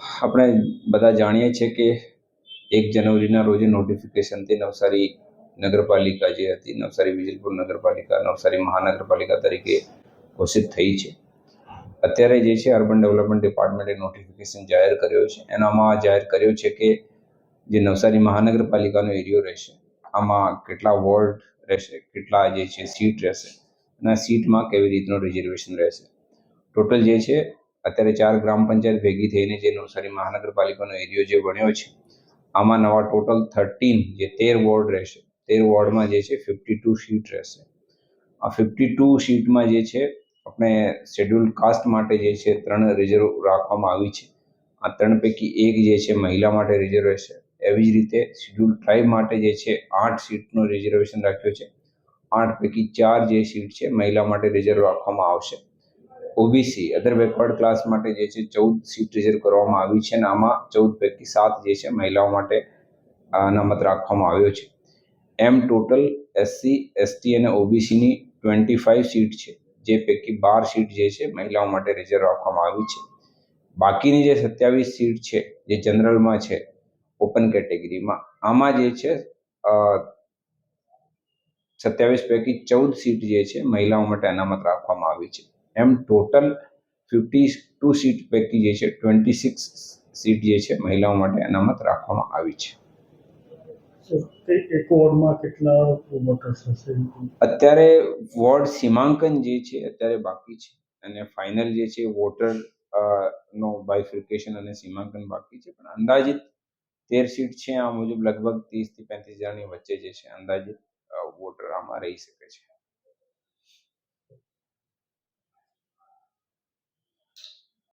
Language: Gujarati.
આપણે બધા જાણીએ છીએ કે એક જનવરીના રોજે નોટિફિકેશનથી નવસારી નગરપાલિકા જે હતી, નવસારી વિજલપુર નગરપાલિકા, નવસારી મહાનગરપાલિકા તરીકે ઘોષિત થઈ છે. અત્યારે જે છે અર્બન ડેવલપમેન્ટ ડિપાર્ટમેન્ટે નોટિફિકેશન જાહેર કર્યો છે. એનામાં જાહેર કર્યો છે કે જે નવસારી મહાનગરપાલિકાનો એરિયો રહેશે, આમાં કેટલા વોર્ડ રહેશે, કેટલા જે છે સીટ રહેશે અને સીટમાં કેવી રીતનું રિઝર્વેશન રહેશે. ટોટલ જે છે અત્યારે ચાર ગ્રામ પંચાયત ભેગી થઈને જે નવસારી મહાનગરપાલિકાનો એરિયો જે બન્યો છે, આમાં નવા ટોટલ થર્ટીન જે તેર વોર્ડ રહેશે, તેર વોર્ડમાં જે છે ફિફ્ટી ટુ સીટ રહેશે. આ ફિફ્ટી ટુ સીટમાં જે છે, આપણે શેડ્યુલ કાસ્ટ માટે જે છે ત્રણ રિઝર્વ રાખવામાં આવી છે. આ ત્રણ પૈકી એક જે છે મહિલા માટે રિઝર્વ રહેશે. એવી જ રીતે શેડ્યુલ ટ્રાઇબ માટે જે છે આઠ સીટનું રિઝર્વેશન રાખ્યું છે. આઠ પૈકી ચાર જે સીટ છે મહિલા માટે રિઝર્વ રાખવામાં આવશે. ઓબીસી અધર બેકવર્ડ ક્લાસ માટે જે છે ચૌદ સીટ રિઝર્વ કરવામાં આવી છે અને આમાં ચૌદ પૈકી સાત જે છે મહિલાઓ માટે અનામત રાખવામાં આવ્યો છે. એમ ટોટલ એસસી એસટી અને ઓબીસીની ટ્વેન્ટી ફાઇવ સીટ છે. જે પૈકી બાર સીટ જે છે મહિલાઓ માટે રિઝર્વ રાખવામાં આવી છે. બાકીની જે સત્યાવીસ સીટ છે, જે જનરલમાં છે ઓપન કેટેગરીમાં આમાં જે છે સત્યાવીસ પૈકી ચૌદ સીટ જે છે મહિલાઓ માટે અનામત રાખવામાં આવી છે. એમ ટોટલ ફિફ્ટી ટુ સીટ પૈકી જે છે ટ્વેન્ટી સિક્સ સીટ જે છે મહિલાઓ માટે અનામત રાખવામાં આવી છે. એક વોર્ડમાં કેટલા વોટર્સ હશે? અત્યારે વોર્ડ સીમાંકન જે છે અત્યારે બાકી છે. અને ફાઇનલ જે છે વોટર નો બાયફિકેશન અને સીમાંકન બાકી છે. પણ અંદાજિત તેર સીટ છે આ મુજબ લગભગ ત્રીસથી પેંત્રીસ હજારની વચ્ચે જે છે અંદાજિત વોટર આમાં રહી શકે છે.